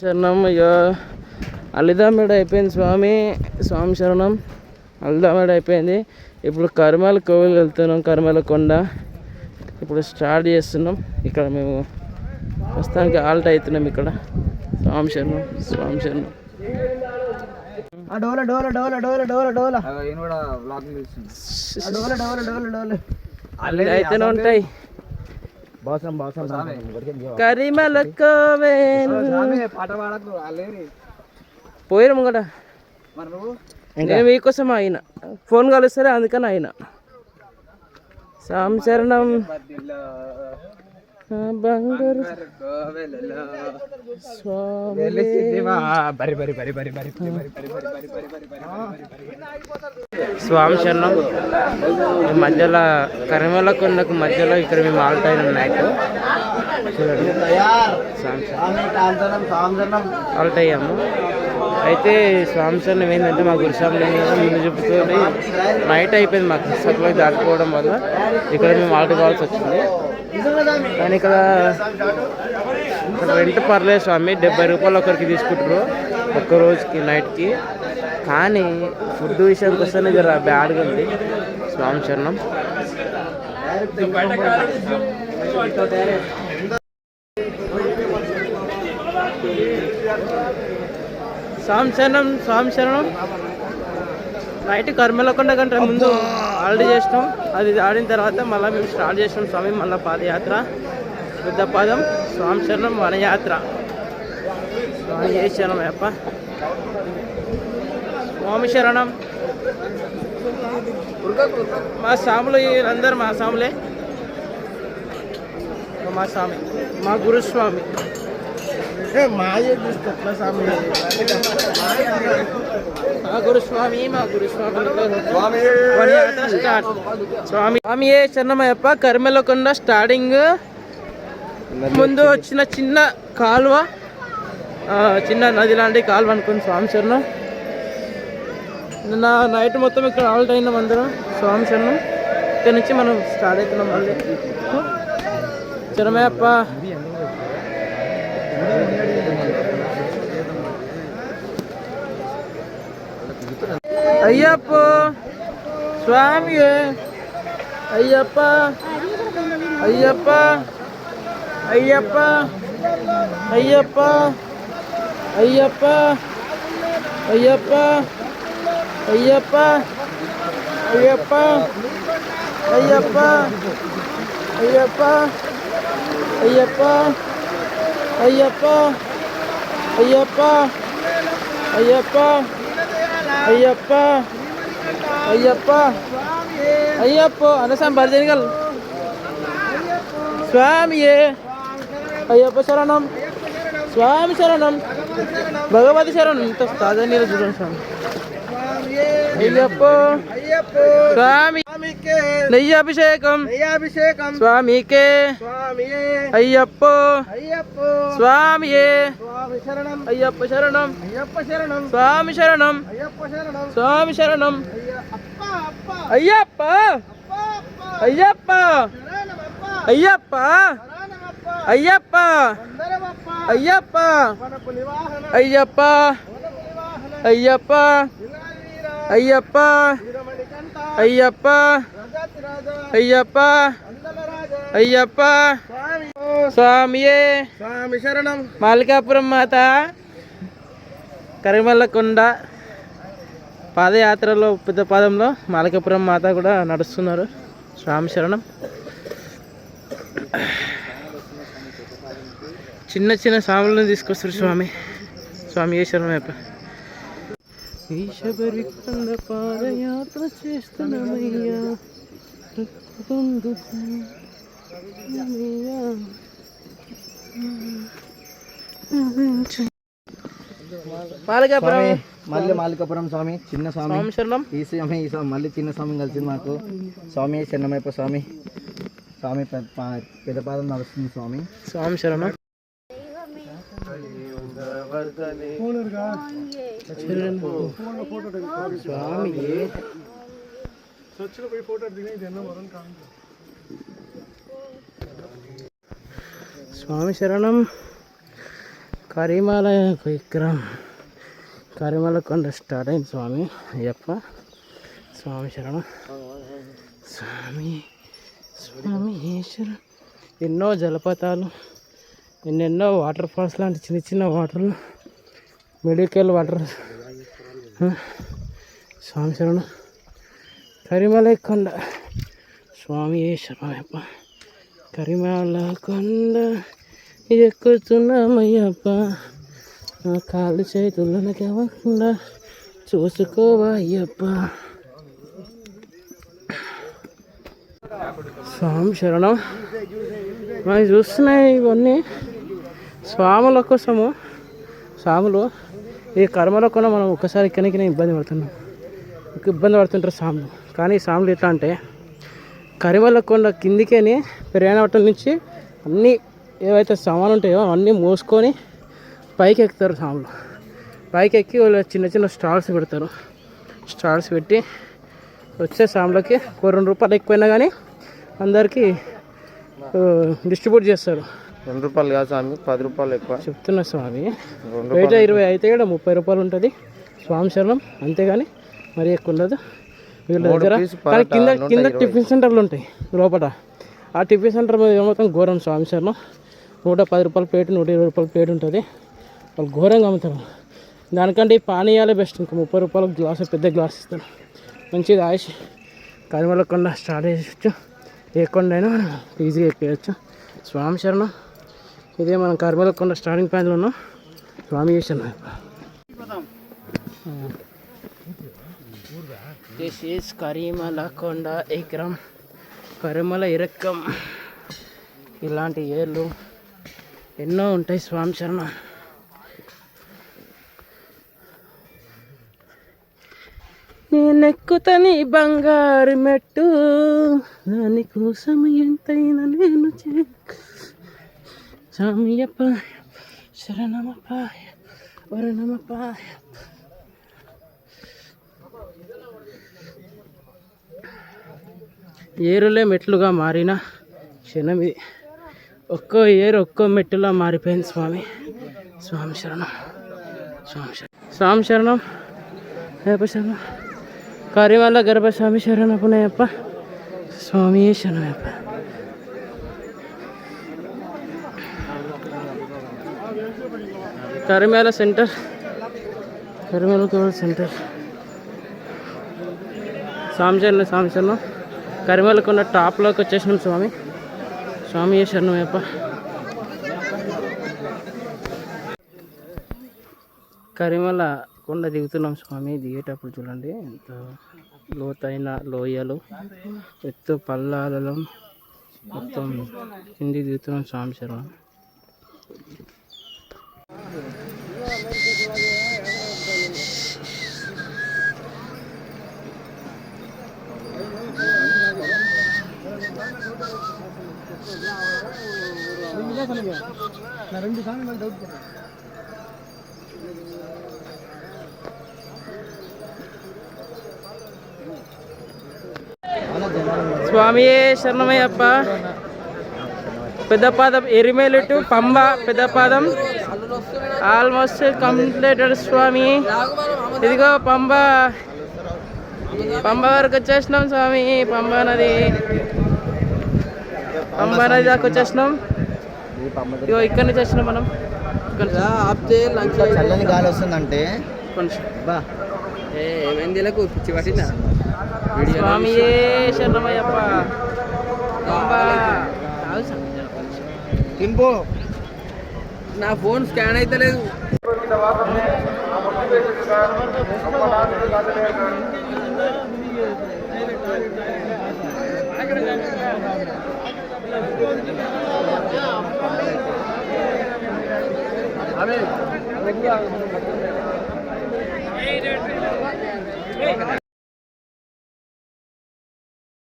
శరణం అయ్యో. అలిదామేడ అయిపోయింది స్వామి. స్వామి శరణం. అలిదామేడ అయిపోయింది. ఇప్పుడు కరిమల కోవిల్ వెళ్తున్నాం కరిమల కొండ. ఇప్పుడు స్టార్ట్ చేస్తున్నాం. ఇక్కడ మేము ప్రస్తుతానికి ఆల్ట్ అవుతున్నాం ఇక్కడ. స్వామి శరణం స్వామి శరణం. ఆ డోల డోల డోల డోల డోల డోల. ఈయన కూడా బ్లాగ్ తీస్తుంది ఆ డోల డోల డోల డోల. అల్లి అయితేనే ఉంటాయి. కరిమల పోయిన ముంగట. నేను మీకోసం ఆయన ఫోన్ కలుస్తారే అందుకని అయిన. సంశరణం. బంగారు స్వామి శరణం ఈ మధ్యలో కరిమల కొండకు మధ్యలో ఇక్కడ మేము ఆల్టైన్ ఉన్నాయి చూడండి ఆల్ట్ అయ్యాము అయితే స్వామి శరణం ఏంటంటే మా గురుస్వామి ముందు చెప్తూ నైట్ అయిపోయింది మాకు సగంలో దాటిపోవడం వల్ల ఇక్కడ మేము ఆల్ట్ కావాల్సి వచ్చింది కానీ ఇక్కడ ఇక్కడ రెంట్ పర్లేదు స్వామి డెబ్బై రూపాయలు ఒకరికి తీసుకుంటారు ఒక్క రోజుకి నైట్కి. కానీ ఫుడ్ విషయానికి వస్తేనే జర బ్యాడ్గా ఉంది. స్వామి శరణం. స్వామి శరణం స్వామి శరణం. నైట్ కర్మలకుండా కంటే ముందు ఆల్రెడీ చేసినాం. అది ఆడిన తర్వాత మళ్ళీ మేము స్టార్ట్ చేసినాం స్వామి మళ్ళీ పాదయాత్ర. పెద్ద పాదం స్వామి శరణం వనయాత్ర. స్వామి శరణం అప్ప స్వామి శరణం. మా స్వాములు అందరు మా స్వాములే. మా స్వామి మా గురుస్వామి. మాయ తీసుకొట్ల స్వామి. మా గురుస్వామి మా గురుస్వామి. స్టార్ట్ స్వామి. స్వామి ఏ చెన్నమయ్యప్ప కరిమెలకొండ స్టార్టింగ్ ముందు వచ్చిన చిన్న కాలువ ఆ, చిన్న నది లాంటి కాలువ అనుకుని స్వామి శరణం. నిన్న నైట్ మొత్తం ఇక్కడ ఆల్ట్ అయినాం అందరం స్వామి శరణం. ఇక్కడ నుంచి మనం స్టార్ట్ అవుతున్నాం మళ్ళీ. చరమయ్యప్ప అయ్యప్ప స్వామి అయ్యప్ప అయ్యప్ప అయ్యప్ప అయ్యప్ప అయ్యప్ప అయ్యప్ప అయ్యప్ప అయ్యప్ప అయ్యప్ప అయ్యప్ప అయ్యప్ప అయ్యప్ప అయ్యప్ప అయ్యప్ప అయ్యప్ప అయ్యప్ప అయ్యప్ప అనసాం భర్జనగల్ స్వామియే అయ్యప్ప శరణం స్వామి శరణం భగవతి శరణం. ఇంత తాజా నీళ్ళు చూడండి స్వామి. అయ్యప్ప స్వామి నెయ్యి అభిషేకం అభిషేకం స్వామికే స్వామియే అయ్యప్ప అయ్యప్ప స్వామియే స్వామి శరణం అయ్యప్ప శరణం అయ్యప్ప శరణం స్వామి శరణం అయ్యప్ప శరణం స్వామి శరణం అయ్యప్ప అయ్యప్ప అయ్యప్ప అయ్యప్ప అయ్యప్ప అయ్యప్ప అయ్యప్ప అయ్యప్ప అయ్యప్ప అయ్యప్ప అయ్యప్ప. స్వామి స్వామియే. స్వామి శరణం మాలికాపురం మాత కరిమల్లకొండ పాదయాత్రలో పెద్ద పాదంలో మాలికాపురం మాత కూడా నడుస్తున్నారు. స్వామి శరణం. చిన్న చిన్న స్వాములను తీసుకొస్తారు స్వామి. స్వామి ఏ శరణం అయ్యప్ప ఈ శబరి కొండ పాదయాత్ర చేస్తున్నామయ్యా. మాలికాపురం. మళ్ళీ మాలికాపురం స్వామి చిన్న స్వామి. శరణం. ఈ స్వామి ఈ స్వామి మళ్ళీ చిన్న స్వామి కలిసింది మాకు. స్వామి చిన్నమైపు స్వామి. స్వామి పెద్ద పాదం నడుస్తుంది స్వామి. స్వామి శరణం. స్వామి స్వామి శరణం. కరిమల విక్రమ్ కరిమల కొండ స్టార్ట్ అయింది స్వామి. అయ్యప్ప స్వామి శరణం. స్వామి స్వామి ఈశ్వర. ఎన్నో జలపాతాలు. ఎన్నెన్నో వాటర్ ఫాల్స్ లాంటి చిన్న చిన్న వాటర్లు మెడికల్ వాటర్ స్వామి శరణం. కరిమలై కొండ స్వామి శరణయ్యప్ప కరిమల కొండ ఎక్కుతున్నామయ్యప్ప. నా కాళ్ళు చేతులను కాకుండా చూసుకోవా అయ్యప్ప స్వామి శరణం. మనం చూస్తున్నాయి ఇవన్నీ. స్వాముల కోసము స్వాములు ఈ కర్మలో కూడా మనం ఒక్కసారి ఎక్కడికి ఇబ్బంది పడుతున్నాం. ఒక ఇబ్బంది పడుతుంటారు స్వాములు. కానీ సాములు స్వాములు ఎట్లా అంటే కరిమల కొండ కిందికేని ప్రయాణవటం నుంచి అన్నీ ఏవైతే సామాన్లు ఉంటాయో అన్నీ మోసుకొని పైకి ఎక్కుతారు సాములు పైకి ఎక్కి వాళ్ళు చిన్న చిన్న స్టాల్స్ పెడతారు. స్టాల్స్ పెట్టి వచ్చే సాములకి ఒక రెండు రూపాయలు ఎక్కువైనా కానీ అందరికీ డిస్ట్రిబ్యూట్ చేస్తారు. రెండు రూపాయలు కాదు స్వామి పది రూపాయలు ఎక్కువ. చెప్తున్నా స్వామి. బయట ఇరవై అయితే కూడా ముప్పై రూపాయలు ఉంటుంది. స్వామి శరణం అంతేగాని మరి ఎక్కువ ఉండదు. వీళ్ళ దగ్గర కానీ కింద కింద. టిఫిన్ సెంటర్లు ఉంటాయి లోపల. ఆ టిఫిన్ సెంటర్ మీద ఏమవుతాం ఘోరం స్వామి శరణం. నూట పది రూపాయల ప్లేట్ నూట ఇరవై రూపాయల ప్లేట్ ఉంటుంది. వాళ్ళు ఘోరంగా అమ్ముతారు. దానికంటే ఈ పానీయాలే బెస్ట్. ఇంకా ముప్పై రూపాయల గ్లాస్ పెద్ద గ్లాస్ ఇస్తారు. మంచిది ఆయుష్. కరిమల కొండ స్టార్ట్ చేయొచ్చు ఏ కొండైనా మనం ఈజీగా ఎక్కేయచ్చు. స్వామి శరణం. ఇదే మనం కర్మల కొండ స్టార్టింగ్ పాయింట్లో ఉన్నాం. స్వామి శరణం. దిస్ ఈస్ కరిమల కొండ ఎకరం. కరిమల ఇరక్కం ఇలాంటి ఏర్లు ఎన్నో ఉంటాయి స్వామి శరణం. నేనెక్కుతని బంగారు మెట్టు. దాని కోసం ఎంతైనా నేను చే శరణమపాయ వరణమపాయ. ఏరులే మెట్లుగా మారిన క్షణం ఇది. ఒక్కో ఏరు ఒక్కో మెట్టులా మారిపోయింది స్వామి. స్వామి శరణం. స్వామి శరణం స్వామి శరణం. అయ్యప్ప శరణం. కరిమల్ల గర్భస్వామి శరణపునయప్ప స్వామి శరణయప్ప కరిమేల సెంటర్ కరిమేల కేవల సెంటర్ స్వామిచరణ స్వామిచరణం కరిమేలకున్న టాప్లోకి వచ్చేసినాం స్వామి. స్వామి శరణమయ్యప్ప కరిమల కొండ దిగుతున్నాం స్వామి. దిగేటప్పుడు చూడండి ఎంత లోతైన లోయలు ఎత్తు పల్లాలలో మొత్తం కిందికి దిగుతున్నాం స్వామి శరణం. స్వామియే శరణమయ్యప్ప. పెద్దపాదం ఎరిమేలుటు పంబ పెద్దపాదం. ఆల్మోస్ట్ కంప్లీటెడ్ స్వామి. ఇదిగో పంబ. పంబ వరకు వచ్చేసినాం స్వామి. పంబ నది. పంబ నది దాకా వచ్చేసినాం. ఇగో ఇక్కడ నుంచి వచ్చినాం మనం. చల్లని గాలి వస్తుందంటే. కొంచెం. బా. స్వామియే శరణమయ్యప్ప పంబ తింపు నా ఫోన్ స్కాన్ అయితే లేదు